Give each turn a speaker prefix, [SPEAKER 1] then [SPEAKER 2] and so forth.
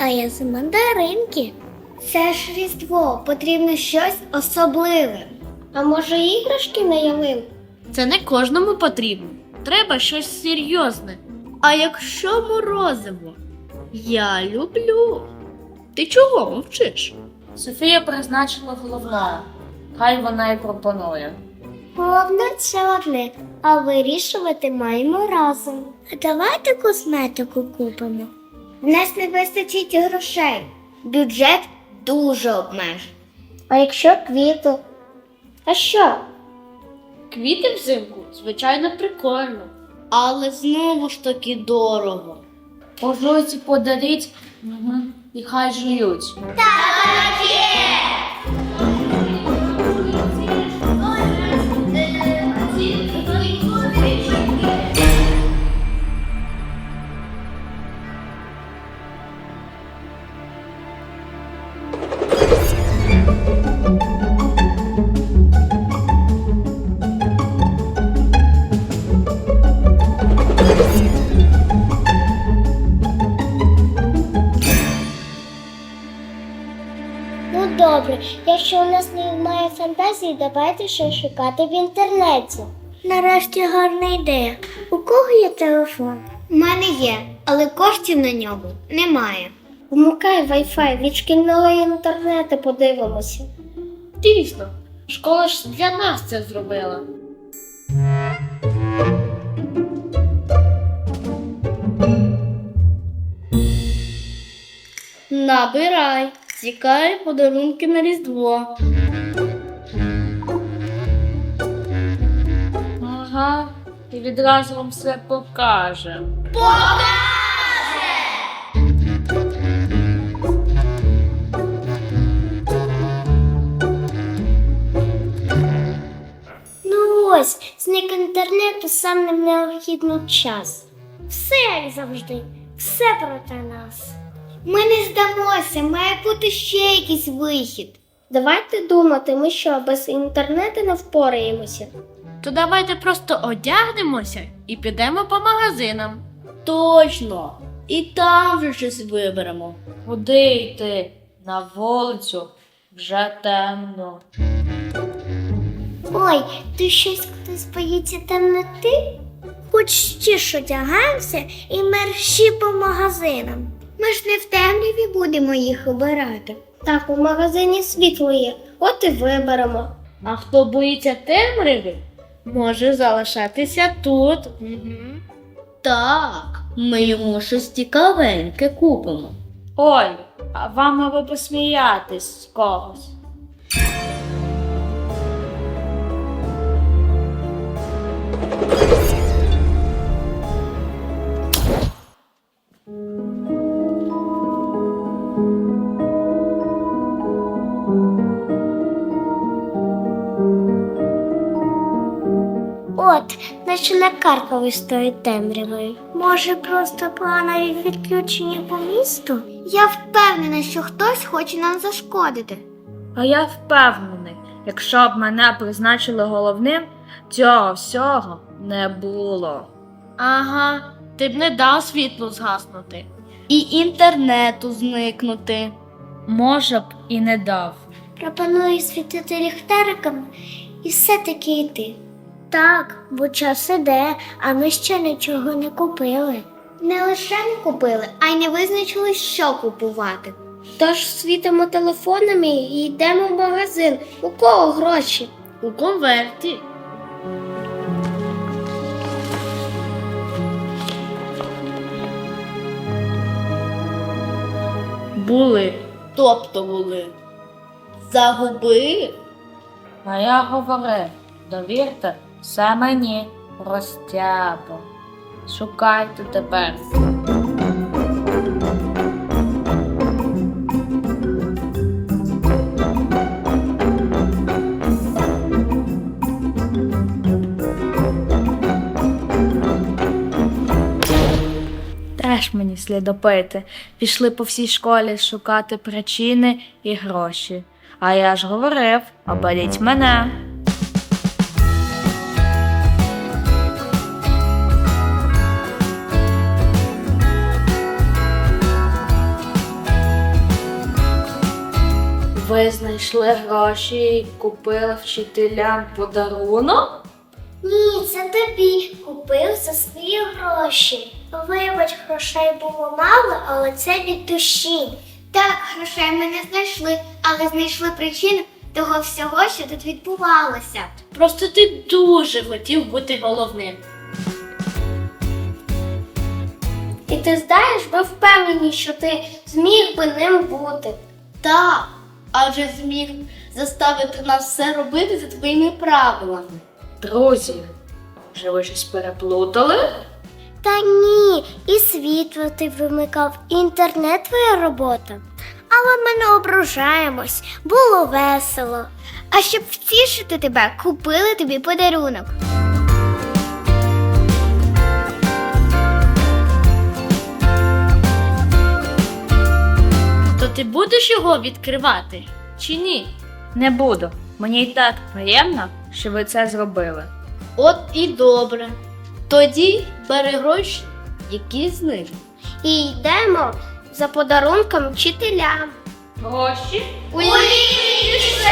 [SPEAKER 1] чекає з мандаринки. Це ж Різдво, потрібно щось особливе. А може іграшки на ялинку?
[SPEAKER 2] Це не кожному потрібно. Треба щось серйозне. А якщо морозиво? Я люблю. Ти чого мовчиш?
[SPEAKER 3] Софія призначила головною. Хай вона й пропонує.
[SPEAKER 1] Головне це одне, а вирішувати маємо разом. А давайте косметику купимо. В нас не вистачить грошей. Бюджет дуже обмежений. А якщо квіти? А що?
[SPEAKER 2] Квіти взимку, звичайно, прикольно. Але знову ж таки дорого.
[SPEAKER 3] Пожуйці подарить, угу. і хай жують.
[SPEAKER 1] Ну добре, якщо у нас немає фантазії, давайте щось шукати в інтернеті. Нарешті гарна ідея. У кого є телефон? У мене є, але коштів на нього немає. Вмикай Wi-Fi від шкільного інтернету подивимося.
[SPEAKER 2] Дійсно, школа ж для нас це зробила. Набирай, цікаві подарунки на Різдво.
[SPEAKER 3] Ага, і відразу вам все покаже.
[SPEAKER 1] Ну ось, зник інтернету саме в необхідний час. Все як завжди, все проти нас. Ми не здамося, має бути ще якийсь вихід. Давайте думати, ми що, без інтернету не впораємося.
[SPEAKER 2] То давайте просто одягнемося і підемо по магазинам. Точно! І там вже щось виберемо.
[SPEAKER 3] Куди йти? На вулицю вже темно.
[SPEAKER 1] Ой, ти щось хтось боїться темноти? Хоч ще ж одягаємося і мерщі по магазинам. Ми ж не в темряві будемо їх обирати. Так, у магазині світло є, от і виберемо.
[SPEAKER 2] А хто боїться темряви, може залишатися тут. Угу. Так, ми йому щось цікавеньке купимо.
[SPEAKER 3] Ой, а вам аби посміятись з когось.
[SPEAKER 1] От, наче накаркали з тою темрявою. Може, просто планові відключення по місту? Я впевнена, що хтось хоче нам зашкодити.
[SPEAKER 3] А я впевнений, якщо б мене призначили головним, цього всього не було.
[SPEAKER 2] Ага, ти б не дав світлу згаснути. І інтернету зникнути.
[SPEAKER 3] Може б і не дав.
[SPEAKER 1] Пропоную світити ліхтариками і все-таки йти. Так, бо час іде, а ми ще нічого не купили. Не лише не купили, а й не визначили, що купувати. Тож світимо телефонами і йдемо в магазин. У кого гроші?
[SPEAKER 2] У конверті. Були. Тобто були. Загубив.
[SPEAKER 3] А я говорив, довірте все мені, розтяпо. Шукайте тепер. Теж мені слідопити. Пішли по всій школі шукати причини і гроші. А я ж говорив, оберіть мене. Ви знайшли гроші і купили вчителям подарунок?
[SPEAKER 1] Ні, це тобі купив за свої гроші. Вибач, грошей було мало, але це від душі. Так, грошей ми не знайшли, але знайшли причину того всього, що тут відбувалося.
[SPEAKER 2] Просто ти дуже хотів бути головним.
[SPEAKER 1] І ти знаєш, ми впевнені, що ти зміг би ним бути.
[SPEAKER 2] Так, адже зміг заставити нас все робити за твоїми правилами.
[SPEAKER 3] Друзі, вже ви щось переплутали?
[SPEAKER 1] Та ні, і світло ти вимикав, і інтернет твоя робота. Але ми не ображаємось, було весело. А щоб втішити тебе, купили тобі подарунок.
[SPEAKER 2] Ти будеш його відкривати чи ні?
[SPEAKER 3] Не буду. Мені й так приємно, що ви це зробили.
[SPEAKER 2] От і добре. Тоді бери гроші, які з них.
[SPEAKER 1] І йдемо за подарунком вчителям.
[SPEAKER 3] Гроші?
[SPEAKER 1] У кишені!